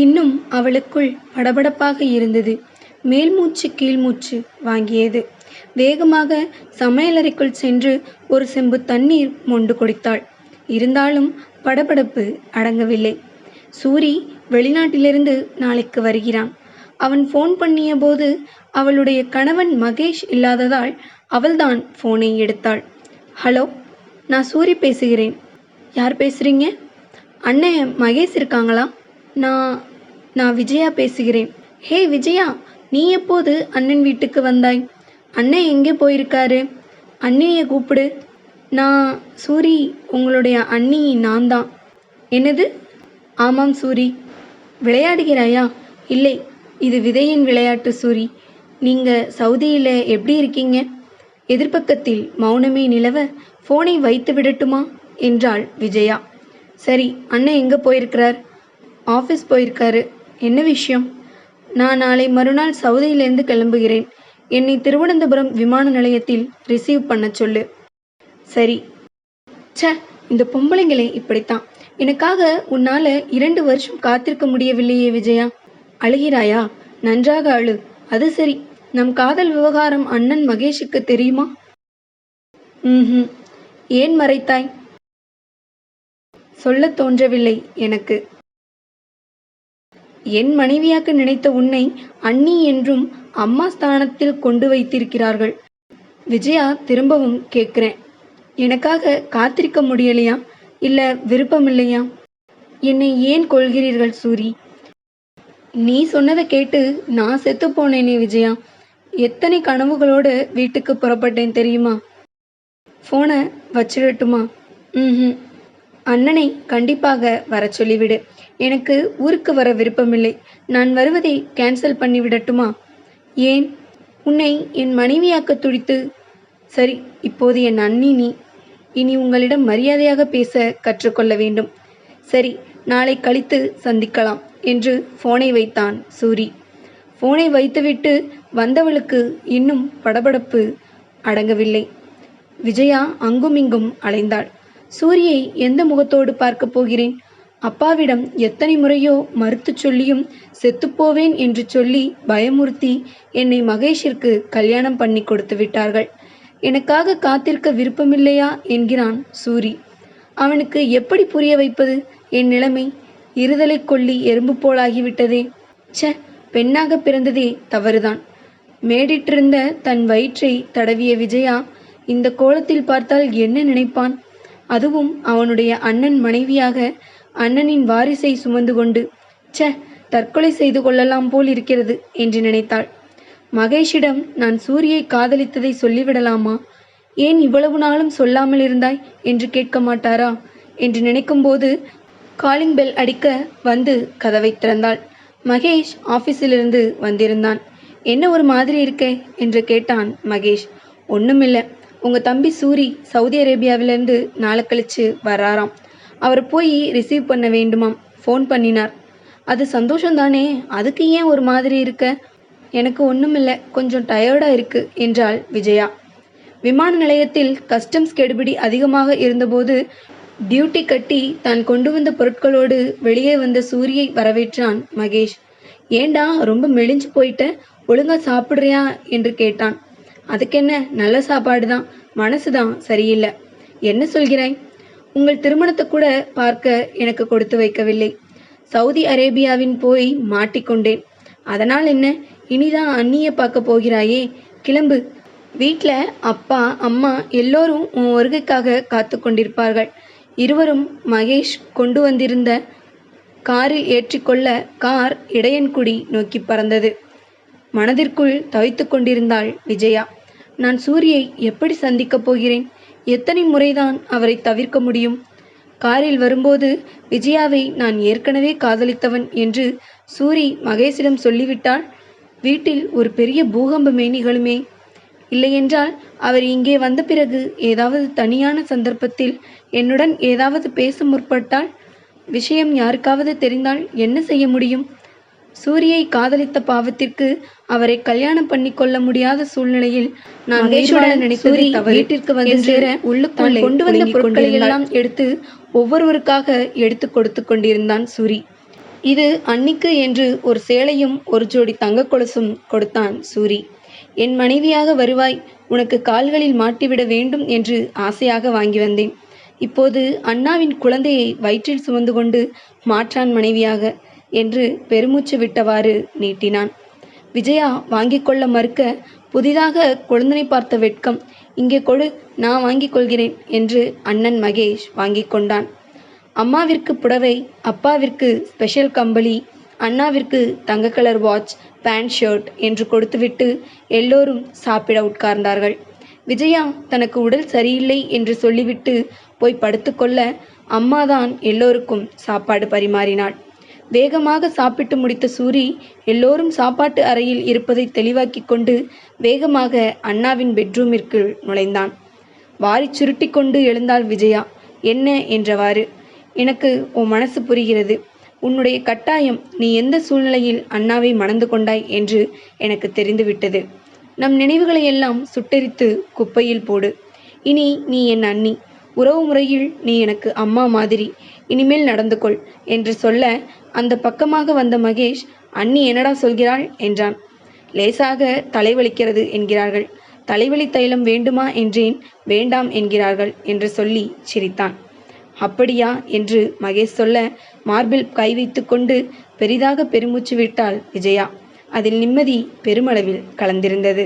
இன்னும் அவளுக்குள் படபடப்பாக இருந்தது. மேல்மூச்சு கீழ்மூச்சு வாங்கியது. வேகமாக சமையலறைக்குள் சென்று ஒரு செம்பு தண்ணீர் மொண்டு குடித்தாள். இருந்தாலும் படபடப்பு அடங்கவில்லை. சூரி வெளிநாட்டிலிருந்து நாளைக்கு வருகிறான். அவன் ஃபோன் பண்ணிய போது அவளுடைய கணவன் மகேஷ் இல்லாததால் அவள்தான் ஃபோனை எடுத்தாள். ஹலோ நான் சூரி பேசுகிறேன். யார் பேசுகிறீங்க அண்ணன் மகேஷ் இருக்காங்களா? நான் நான் விஜயா பேசுகிறேன். ஹே விஜயா நீ எப்போது அண்ணன் வீட்டுக்கு வந்தாய்? அண்ணன் எங்கே போயிருக்காரு? அண்ணியை கூப்பிடு. நான் சூரி உங்களுடைய அண்ணி நான் தான். என்னது? ஆமாம் சூரி. விளையாடுகிறாயா? இல்லை இது விதையின் விளையாட்டு சூரி. நீங்கள் சவுதியில் எப்படி இருக்கீங்க? எதிர்பக்கத்தில் மௌனமே நிலவ ஃபோனை வைத்து விடட்டுமா? என்றாள் விஜயா. சரி அண்ணன் எங்கே போயிருக்கிறார்? ஆஃபீஸ் போயிருக்காரு. என்ன விஷயம்? நான் நாளை மறுநாள் சவுதியிலேருந்து கிளம்புகிறேன். என்னை திருவனந்தபுரம் விமான நிலையத்தில் ரிசீவ் பண்ண சொல்லு. சரி. ச்சே இந்த பொம்பளைங்களே இப்படித்தான். எனக்காக உன்னால இரண்டு வருஷம் காத்திருக்க முடியவில்லையே விஜயா. அழுகிறாயா? நன்றாக அழு. அது சரி. நம் காதல் விவகாரம் அண்ணன் மகேஷுக்கு தெரியுமா? ம் ஏன் மறைத்தாய்? சொல்லத் தோன்றவில்லை எனக்கு. என் மனைவியாக்க நினைத்த உன்னை அண்ணி என்றும் அம்மா ஸ்தானத்தில் கொண்டு வைத்திருக்கிறார்கள். விஜயா திரும்பவும் கேட்கிறேன். எனக்காக காத்திருக்க முடியலையா? இல்ல விருப்பம் இல்லையா என்னை ஏன் கொள்கிறீர்கள் சூரி? நீ சொன்னதை கேட்டு நான் செத்து போனேனே விஜயா. எத்தனை கனவுகளோடு வீட்டுக்கு புறப்பட்டேன் தெரியுமா? ஃபோனை வச்சிடட்டுமா? ம் அண்ணனை கண்டிப்பாக வர சொல்லிவிடு. எனக்கு ஊருக்கு வர விருப்பமில்லை. நான் வருவதை கேன்சல் பண்ணிவிடட்டுமா? ஏன்? உன்னை என் மனைவியாக்க துடித்து. சரி இப்போது என் அண்ணி நீ. இனி உங்களிடம் மரியாதையாக பேச கற்றுக்கொள்ள வேண்டும். சரி நாளை கழித்து சந்திக்கலாம் என்று ஃபோனை வைத்தான் சூரி. ஃபோனை வைத்துவிட்டு வந்தவளுக்கு இன்னும் படபடப்பு அடங்கவில்லை. விஜயா அங்குமிங்கும் அலைந்தாள். சூரியை எந்த முகத்தோடு பார்க்கப் போகிறேன்? அப்பாவிடம் எத்தனை முறையோ மறுத்துச் சொல்லியும் செத்துப்போவேன் என்று சொல்லி பயமுறுத்தி என்னை மகேஷிற்கு கல்யாணம் பண்ணி கொடுத்து விட்டார்கள். எனக்காக காத்திருக்க விருப்பமில்லையா? என்கிறான் சூரி. அவனுக்கு எப்படி புரிய வைப்பது? என் நிலைமை இருதலை கொல்லி எறும்பு போலாகிவிட்டதே. ச பெண்ணாக பிறந்ததே தவறுதான். மேடிட்டிருந்த தன் வயிற்றை தடவிய விஜயா இந்த கோலத்தில் பார்த்தால் என்ன நினைப்பான்? அதுவும் அவனுடைய அண்ணன் மனைவியாக அண்ணனின் வாரிசை சுமந்து கொண்டு ச்சே தற்கொலை செய்து கொள்ளலாம் போல் இருக்கிறது என்று நினைத்தாள். மகேஷிடம் நான் சூரியை காதலித்ததை சொல்லிவிடலாமா? ஏன் இவ்வளவு நாளும் சொல்லாமல் இருந்தாய் என்று கேட்க மாட்டாரா? என்று நினைக்கும்போது காலிங் பெல் அடிக்க வந்து கதவை திறந்தாள். மகேஷ் ஆபீஸிலிருந்து வந்திருந்தான். என்ன ஒரு மாதிரி இருக்கே? என்று கேட்டான் மகேஷ். ஒன்றுமில்லை உங்கள் தம்பி சூரி சவுதி அரேபியாவிலிருந்து நாளை கழிச்சு வராராம். அவரை போய் ரிசீவ் பண்ண வேண்டுமாம். ஃபோன் பண்ணினார். அது சந்தோஷம்தானே? அதுக்கு ஏன் ஒரு மாதிரி இருக்க? எனக்கு ஒன்றுமில்லை கொஞ்சம் டயர்டாக இருக்கு என்றாள் விஜயா. விமான நிலையத்தில் கஸ்டம்ஸ் கெடுபிடி அதிகமாக இருந்தபோது டியூட்டி கட்டி தான் கொண்டு வந்த பொருட்களோடு வெளியே வந்த சூரியை வரவேற்றான் மகேஷ். ஏண்டா ரொம்ப மெலிஞ்சு போயிட்ட? ஒழுங்கா சாப்பிட்றியா? என்று கேட்டான். அதுக்கென்ன? நல்ல சாப்பாடு தான் மனசு தான் சரியில்லை. என்ன சொல்கிறாய்? உங்கள் திருமணத்தை கூட பார்க்க எனக்கு கொடுத்து வைக்கவில்லை. சவுதி அரேபியாவின் போய் மாட்டிக்கொண்டேன். அதனால் என்ன? இனிதான் அண்ணிய பார்க்க போகிறாயே. கிளம்பு. வீட்டில் அப்பா அம்மா எல்லோரும் உன் வருகைக்காக காத்து கொண்டிருப்பார்கள். இருவரும் மகேஷ் கொண்டு வந்திருந்த காரில் ஏற்றிக்கொள்ள கார் இடையன்குடி நோக்கி பறந்தது. மனதிற்குள் தவித்து கொண்டிருந்தாள் விஜயா. நான் சூரியை எப்படி சந்திக்கப் போகிறேன்? எத்தனை முறைதான் அவரை தவிர்க்க முடியும்? காரில் வரும்போது விஜயாவை நான் ஏற்கனவே காதலித்தவன் என்று சூரி மகேஷிடம் சொல்லிவிட்டால் வீட்டில் ஒரு பெரிய பூகம்பமே நிகழுமே. இல்லையென்றால் அவர் இங்கே வந்த பிறகு ஏதாவது தனியான சந்தர்ப்பத்தில் என்னுடன் ஏதாவது பேச முற்பட்டால் விஷயம் யாருக்காவது தெரிந்தால் என்ன செய்ய முடியும்? சூரியை காதலித்த பாவத்திற்கு அவரை கல்யாணம் பண்ணி கொள்ள முடியாத சூழ்நிலையில் நான் நினைத்தது தவறு வீட்டிற்கு வந்து சேர உள்ளுக்குள்ளே கொண்டு வந்த பொருட்களை எல்லாம் எடுத்து ஒவ்வொருவருக்காக எடுத்து கொடுத்து கொண்டிருந்தான் சூரி. இது அன்னிக்கு என்று ஒரு சேலையும் ஒரு ஜோடி தங்கக் கொலுசும் கொடுத்தான் சூரி. என் மனைவியாக வருவாய் உனக்கு கால்களில் மாட்டிவிட வேண்டும் என்று ஆசையாக வாங்கி வந்தேன். இப்போது அண்ணாவின் குழந்தையை வயிற்றில் சுமந்து கொண்டு மாற்றான் மனைவியாக. என்று பெருமூச்சு விட்டவாறு நீட்டினான். விஜயா வாங்கிக் கொள்ள மறுக்க புதிதாக கொழுந்தனை பார்த்த வெட்கம். இங்கே கொடு நான் வாங்கிக் கொள்கிறேன் என்று அண்ணன் மகேஷ் வாங்கிக் கொண்டான். அம்மாவிற்கு புடவை அப்பாவிற்கு ஸ்பெஷல் கம்பளி அண்ணாவிற்கு தங்க கலர் வாட்ச் பேண்ட் ஷர்ட் என்று கொடுத்துவிட்டு எல்லோரும் சாப்பிட உட்கார்ந்தார்கள். விஜயா தனக்கு உடல் சரியில்லை என்று சொல்லிவிட்டு போய் படுத்துக்கொள்ள அம்மாதான் எல்லோருக்கும் சாப்பாடு பரிமாறினாள். வேகமாக சாப்பிட்டு முடித்த சூரி எல்லோரும் சாப்பாட்டு அறையில் இருப்பதை தெளிவாக்கிக் கொண்டு வேகமாக அண்ணாவின் பெட்ரூமிற்குள் நுழைந்தான். வாரிச் சுருட்டி கொண்டு எழுந்தாள் விஜயா. என்ன? என்றவாறு. எனக்கு உன் மனசு புரிகிறது. உன்னுடைய கட்டாயம் நீ எந்த சூழ்நிலையில் அண்ணாவை மணந்து கொண்டாய் என்று எனக்கு தெரிந்துவிட்டது நம் நினைவுகளை எல்லாம் சுட்டெரித்து குப்பையில் போடு. இனி நீ என் அண்ணி. உறவு முறையில் நீ எனக்கு அம்மா மாதிரி இனிமேல் நடந்து கொள் என்று சொல்ல அந்த பக்கமாக வந்த மகேஷ் அண்ணி என்னடா சொல்கிறாள் என்றான். லேசாக தலைவலிக்கிறது என்கிறார்கள். தலைவலி தைலம் வேண்டுமா என்றேன் வேண்டாம் என்கிறார்கள் என்று சொல்லி சிரித்தான். அப்படியா என்று மகேஷ் சொல்ல மார்பில் கை வைத்து கொண்டு பெரிதாக பெருமூச்சு விட்டாள் விஜயா. அதில் நிம்மதி பெருமளவில் கலந்திருந்தது.